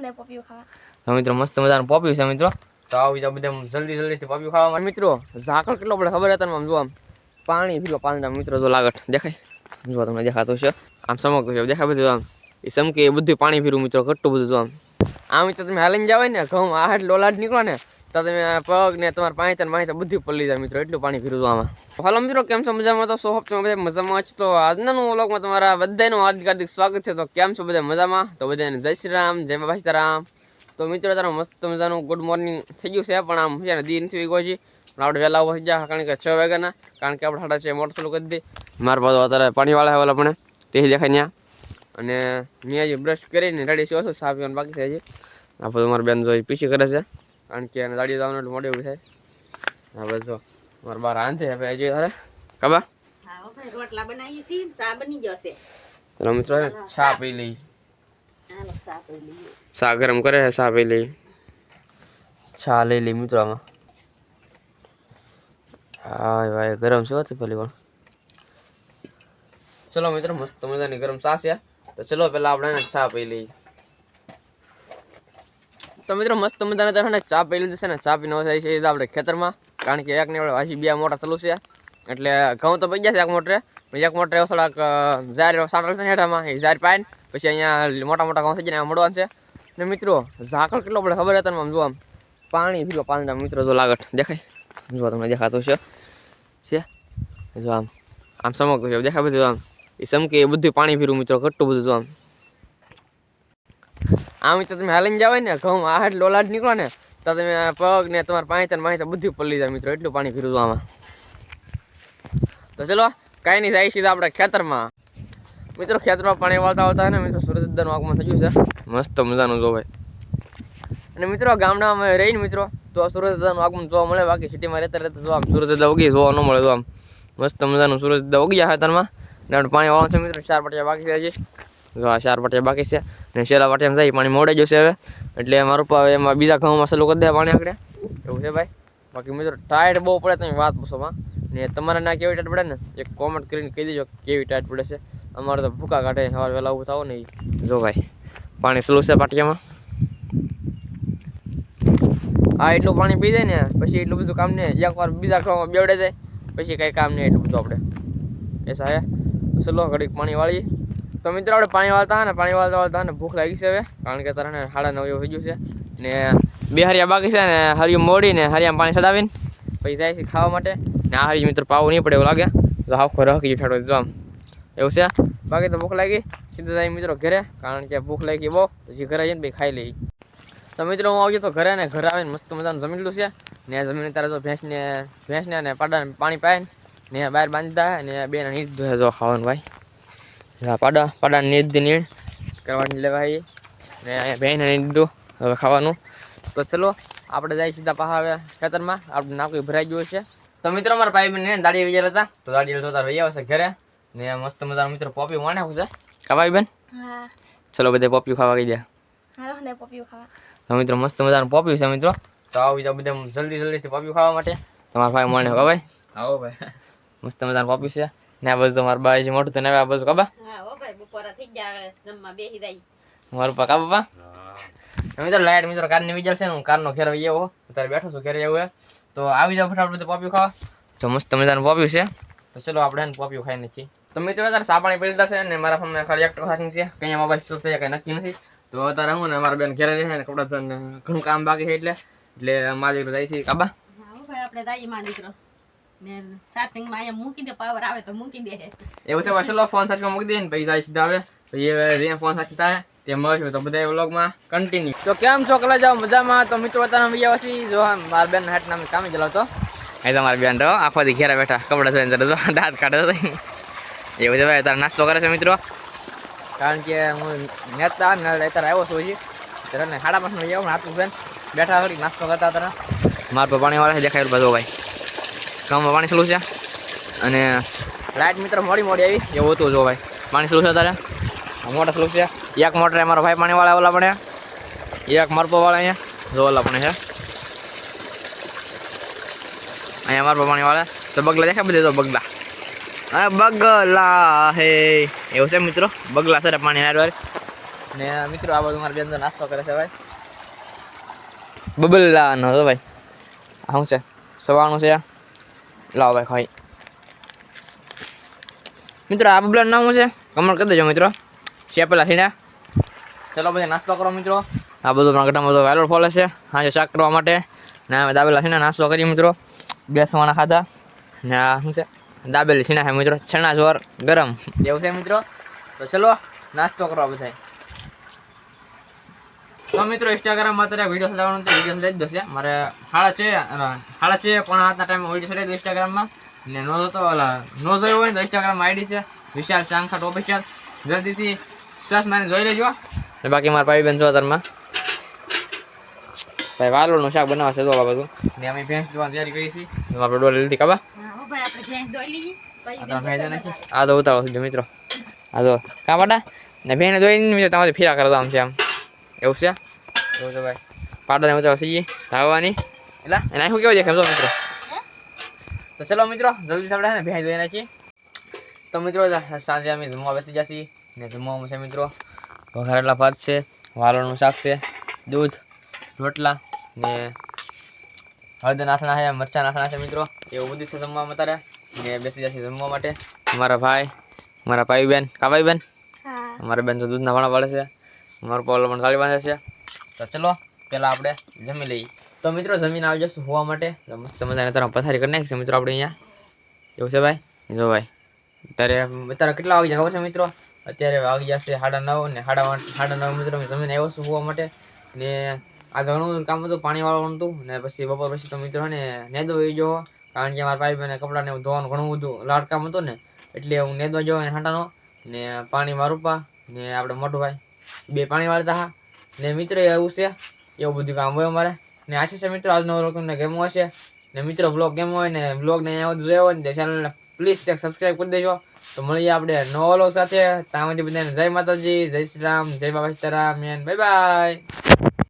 ને ખાવા. તો મિત્રો મસ્ત મજાનું પોપ્યું છે મિત્રો. તો આવી જાવ બધા જલ્દી જલ્દીથી પોપ્યું ખાવા માટે. મિત્રો ઝાકળ કેટલો પડે ખબર હતા આમ જો આમ? પાણી પીલો પાંદડા મિત્રો જો લાગટ દેખાય? જો તમને દેખાતું છે આમ સમકતું છે દેખાય બધું આમ? એ સમકે એ બધું પાણી પીરું મિત્રો ઘટ્ટું બધું જો આમ. આ મિત્રો તમે હાલીને જાવ ને ઘઉં આ હાટ લોલાટ નીકળો ને. તો તમે પગ ને તમારા પાંચ ને માહિતી બધું પલ્લી જાય મિત્રો, એટલું પાણી ફીરું આમાં. હાલો મિત્રો, કેમ છો મજામાં? તો સોહબ તમે બધા મજામાં જ? તો આજના વ્લોગમાં તમારા બધાનું હાર્દિક સ્વાગત છે. તો કેમ છો બધા મજામાં? તો બધાને જય શ્રી રામ, જય સીતારામ. તો મિત્રો, તારું મસ્ત મજાનું ગુડ મોર્નિંગ થઈ ગયું છે, પણ આમ છે ને દી ગયો છે પણ આપણે વહેલા ઊભા થઈ ગયા કારણ કે છ વાગ્યાના, કારણ કે આપણે સાડા છે, મોટર ચાલુ કરી દીધી મારા પાસે અત્યારે પાણીવાળા હોય પણ, તે દેખાય ત્યાં અને મેં હજી બ્રશ કરીને રેડી છું છું, સાફ બાકી છે હજી. આ બધું મારા બેન જો પીછી કરે છે. કારણ કે એને દાડી જવાનું એટલે મોડે એવું થાય. હા બસ જો મારા બાર આંધે હવે હજી તારે કબા? રોટલા બનાવીએ છીએ ચા બની ચલો મિત્રો ચા પી લઈ ચા ગરમ કરે છે ચા પી લઈ ચા લઈ લઈ મિત્રો આમાં. હા ભાઈ ગરમ છે હતું પેલી પણ. ચલો મિત્રો મસ્ત મજાની ગરમ ચા છે. તો ચલો પેલા આપણે ચા પી લઈએ. તો મિત્રો મસ્ત મજાના તરફ ચા પી લીધી છે ને ચા પીને થાય છે આપણે ખેતરમાં. કારણ કે એકને આપણે વાસી બે મોટા ચાલુ છે. એટલે ઘઉં તો પડી ગયા છે એક મોટરે. એક મોટરે થોડાક ઝાર સાટલ છે ને હેઠામાં, એ ઝાર પાઈને પછી અહીંયા મોટા મોટા ઘઉં થઈ જાય ને મળવાનું છે. ને મિત્રો, ઝાકળ કેટલો પડે ખબર હતા ને આમ જો આમ? પાણી પીલો પાંદડા મિત્રો જો લાગટ દેખાય. જો તમને દેખાતું છે. છે? જો આમ આમ સમકતું દેખાય બધું આમ? એ સમકે બધું પાણી પીરું મિત્રો, ઘટતું બધું જો આમ. આમ તો તમે હાલીને જાવ ને, ઘઉં આ લોલાટ નીકળો ને, તો તમે પગ ને તમારા પાણી ને પાંચ બધું પલ્લી જાય મિત્રો, એટલું પાણી પીરું આમાં. તો ચલો, કાંઈ નહીં, જાય સીધા આપણે ખેતરમાં. મિત્રો, ખેતરમાં પાણી વાળતા આવતા ને, મિત્રો સુરજદાનું આગમન થઈ ગયું છે. મસ્ત મજાનું જોવાય અને મિત્રો, ગામડામાં રહીને મિત્રો, તો સૂરજદાનું આગમન જોવા મળે, બાકી સિટીમાં રહેતા રહેતા જોવા સૂરજદા ઉગી, જોવા ન મળે આમ. મસ્ત મજાનું સૂરજદા ઉગી જાય ખેતરમાં. પાણી વાળવાનું છે મિત્રો, ચાર પટિયા બાકી છે હજી. જો આ ચાર પટિયા બાકી છે. ને છેલ્લા પટિયામાં થાય પાણી મોડે જશે હવે. એટલે મારું પા હવે એમાં બીજા ઘઉંમાં સલું કરી દે પાણી આગળ. એવું છે ભાઈ? બાકી મિત્રો ટાઈટ બહુ પડે તમે વાત પૂછોમાં ને તમારે ના કેવી ટાઈટ પડે ને, એક કોમેન્ટ કરીને કહી દેજો કેવી ટાઈટ પડે છે. અમારે તો ભૂકા કાઢે, સવારે વહેલા ઊભું થાવ ને જો ભાઈ, પાણી સલું છે પાટિયામાં. હા, એટલું પાણી પી જાય ને, પછી એટલું બધું કામ નહીં એક વાર બીજા ખાવામાં બેવડે જાય પછી કંઈ કામ નહીં એટલું બધું આપણે. એસા હે ચલો ઘડીક પાણી વાળીએ. તો મિત્રો આપણે પાણી વાળતા ને, પાણી વાળતા વાળતા ને ભૂખ લાગી છે હવે, કારણ કે તારા સાડા નવ થઈ ગયું છે. ને બે હરિયા બાકી છે ને, હરિયું મોડી ને હરિયામાં પાણી ચડાવીને પછી જાય છે ખાવા માટે. ને આ હરિયું મિત્રો પાવું નહીં પડે એવું લાગે. તો આખો રહી ઠાડો જો એવું છે. બાકી તો ભૂખ લાગી. સીધા જાય મિત્રો ઘરે, કારણ કે ભૂખ લાગી બહુ. પછી ઘરે જઈને પછી ખાઈ લઈ તો મિત્રો હું આવ્યો તો ઘરે ને ઘરે આવીને મસ્ત મજાનું જમી લીધું છે. ને જમીન તારે જો ભેંસને ભેંસને અને પાડાને પાણી પાય ને બહાર બાંધી દે ને બે નીચ ધોયા જો ખાવાનું ભાઈ. પાડા પાડા નીડ નીણ. કરવાની લેવાય ને અહીંયા બેન દીધું. હવે ખાવાનું. તો ચલો આપણે જાય સીધા પાછા હવે ખેતરમાં. આપણે નાકું ભરાઈ ગયું છે. તો મિત્રો અમારા ભાઈ બેન દાડી વિચાર હતા. તો દાડી જોતા રહી આવશે ઘરે. ને મસ્ત મજાનો મિત્રો પોપી માણે છે. ખાવાય ભાઈ બેન? હા. ચલો બધે પોપી ખાવા ગઈ દે હાલો ખાવા. તો મિત્રો મસ્ત મજાનું પોપ્યું છે મિત્રો. તો આવી જાઓ બધા જલ્દી જલ્દીથી પોપ્યું ખાવા માટે. તમારા ભાઈ માણે કા ભાઈ? આવો ભાઈ. મસ્ત મજાનું પોપી છે. ને આ બધું તમારા જે મોટું તને આ બધું કાબા હા હો ભાઈ બપોરા થઈ ગયા જમવા બેસી જાય. મારું પાકા બાપા મિત્રો લાઈટ મિત્રો કારની વિચાર છે ને હું કારનો ઘેર આવી આવ્યો અત્યારે બેઠો છું ઘરે એવું તો આવી જાવ ફટાફટ બધું પોપ્યું ખાવા. તો મસ્ત મજાનું પોપ્યું છે. તો ચલો આપણે એને પોપ્યું ખાઈ નથી તો મિત્રો અત્યારે સાપાણી પીલતા છે ને મારા ફોનમાં ખાલી એક ટકા છે. કંઈ મોબાઈલ શું થાય કંઈ નક્કી નથી. તો અત્યારે હું ને મારા બેન ઘેરે રહે ને કપડા ઘણું કામ બાકી છે એટલે એટલે મારા દીકરો જાય છે. કાબા હા હો ભાઈ આપણે દાઈ માં દીકરો. ચાર્જિંગમાં અહીંયા મૂકી દે પાવર આવે તો મૂકી દે. એવું છે ભાઈ ફોન સાચમાં મૂકી દે ને પૈસા સીધા આવે. પછી હવે ફોન સાચતા તે મળશું. તો બધા વ્લોગમાં કન્ટિન્યુ તો કેમ છોકરા જાઓ? મજામાં? તો મિત્રો, અત્યારે બીજા વસી જો મારા બેન હાટ નામ કામે ચલાવતો અહીં તો મારી બેન રહો આખો દી ઘેરા બેઠા, કપડા ધોઈને જો દાંત કાઢે તો એવું છે ભાઈ તારે નાસ્તો કરે છે મિત્રો. કારણ કે હું નેતા ને અત્યારે આવ્યો છું હજી. ત્યારે સાડા પાંચ વાગે આવું હાથ બેન બેઠા કરી નાસ્તો કરતા હતા. મારા પર પાણી વાળા દેખાય બધો ભાઈ ગામમાં પાણી સલું છે. અને રાઈટ મિત્ર મોડી મોડી આવી. એવું હતું જો ભાઈ. પાણી સલું છે તારે મોટા સલું છે. એક મોટર મારો ભાઈ પાણી વાળા ઓલા પણ એક મરપો વાળા અહીંયા. જો ઓલા પણ છે. અહીંયા મરપો પાણી વાળા. તો બગલા દેખાય બધે તો બગલા. હા બગલા હે. એવું છે મિત્રો. બગલા સર પાણી હાર. ને મિત્રો આ બધું મારા બેન નાસ્તો કરે છે ભાઈ. બબલ્લાનો તો ભાઈ. શું છે? સવારનું છે. લાવો ભાઈ ખાઈ. મિત્રો, આ બબલાનું નામ છે? કમેન્ટ કરી દેજો મિત્રો. છે પેલા થઈને. ચલો પછી નાસ્તો કરો મિત્રો. આ બધું મારા ઘટામાં બધો વાયરલ ફોલે છે. સાંજે શાક કરવા માટે. ને અમે દાબેલા છીના નાસ્તો કરીએ મિત્રો. બે સવાણા ખાધા. ને આ શું છે? દાબેલી છીના છે મિત્રો. ચણા ચોર ગરમ. એવું છે મિત્રો? તો ચલો, નાસ્તો કરવા બધાય. તો મિત્રો ઇન્સ્ટાગ્રામમાં અત્યારે વીડિયો ચલાવવાનું તો વીડિયો લઈ જ દશે મારે હાળા છે હાડા છે પણ આજના ટાઈમે વીડિયો ચલાવી દો ઇન્સ્ટાગ્રામમાં ને નો તો ઓલા નો જોયો હોય ને તો ઇન્સ્ટાગ્રામમાં આઈડી છે. વિશાલ ચાંખાટ ઓફિશિયલ જલ્દીથી સસ મારે જોઈ લેજો. ને બાકી મારા ભાઈ બેન જો અત્યારમાં. ભાઈ વાલોળનું શાક બનાવવા છે જો આ બધું. ને અમે ભેંસ જોવાની તૈયારી કરી છીએ. આપણે ડોલ લીધી કાબા હા, હો ભાઈ આપણે ભેંસ દોઈ લઈએ. આ તો ઉતારો છે મિત્રો. આ તો કા પાટા ને ભેંને જોઈને તમારે ફેરા કરો આમ છે આમ. એવું છે? એવું છે ભાઈ. પાડાને ઉતારો થઈ ગઈ. ધાવવાની. એટલે? એના શું કેવું દેખાય જો મિત્રો? તો ચલો મિત્રો જલ્દી આપણે ને ભેંસ દોઈ નાખીએ તો મિત્રો સાંજે અમે જમવા બેસી જશે ને જમવામાં છે મિત્રો વઘારેલા ભાત છે વાલોળનું શાક છે દૂધ રોટલા ને હળદર નાસણા છે મરચાં નાસણા છે મિત્રો. એવું બધું છે જમવામાં અત્યારે. ને બેસી જશે જમવા માટે. મારા ભાઈ મારા ભાઈ બેન કાભાઈ બેન મારા બેન તો દૂધના વાળા વાળે છે. પણ થાળી બાંધે છે. તો ચલો પહેલાં આપણે જમી લઈએ. તો મિત્રો, જમીન આવી જશું હોવા માટે. મસ્ત મજાની તરફ પથારી કરી નાખીશું મિત્રો આપણે અહીંયા. એવું છે ભાઈ? જો ભાઈ, અત્યારે અત્યારે કેટલા વાગી જાય ખબર છે મિત્રો? અત્યારે વાગી જશે સાડા નવ ને સાડા સાડા નવ મિત્રો જમીન આવ્યો છું હોવા માટે. ને આ ઘણું કામ હતું, પાણી વાળવાનું હતું. ને પછી બપોર પછી તો મિત્રો ને નેદો વહી ગયો. કારણ કે મારા ભાઈ બહેને કપડાને એવું ધોવાનું ઘણું બધું લાડ કામ હતું ને. એટલે હું નેદવા ગયો હાંટાનો ને પાણી મારું પા. ને આપણે મોટું ભાઈ બે પાણી વાળતા હા ને મિત્ર એવું છે, એવું બધું કામ હોય અમારે. ને આશા છે મિત્રો, આજનો વ્લોગ તમને ગેમો હશે? ને મિત્રો બ્લોગ ગેમ હોય ને બ્લોગને અહીંયા જોયો હોય ને ચેનલને પ્લીઝ એક સબસ્ક્રાઈબ કરી દેજો. તો મળીએ આપણે નવો વ્લોગ સાથે. ત્યાં બધાને જય માતાજી, જય શ્રી રામ, જય બાબા સીતારામ બાય બાય